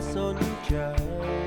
coração.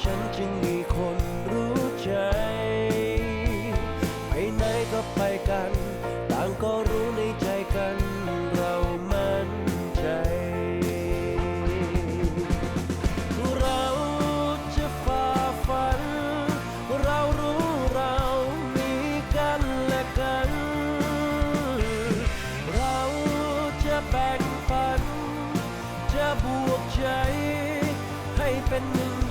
ฉันจึงมีคนรู้ใจ ไปไหนก็ไปกัน ต่างก็รู้ในใจกันเรามั่นใจ เราจะฝ่าฟัน เรารู้เรามีกันและกัน เราจะแบ่งปัน จะบวกใจให้เป็นหนึ่ง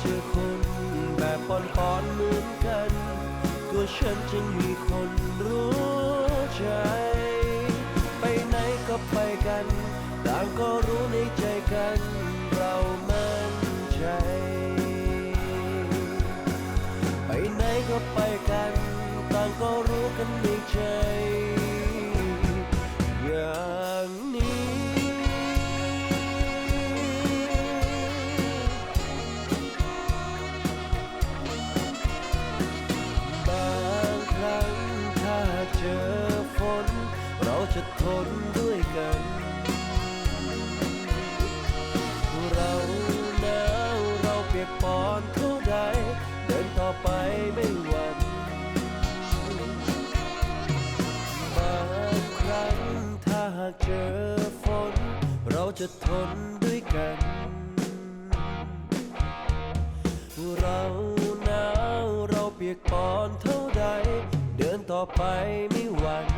เมื่อเจอคนแบบปอนปอนเหมือนกัน ตัวฉันจึงมีคนรู้ จะทนด้วยกัน เราหนาวเราเปียกปอนเท่าใด เดินต่อไปไม่หวั่นบางครั้งถ้าหากเจอฝน เราจะทนด้วยกัน เราหนาวเราเปียกปอนเท่าใด เดินต่อไปไม่หวั่น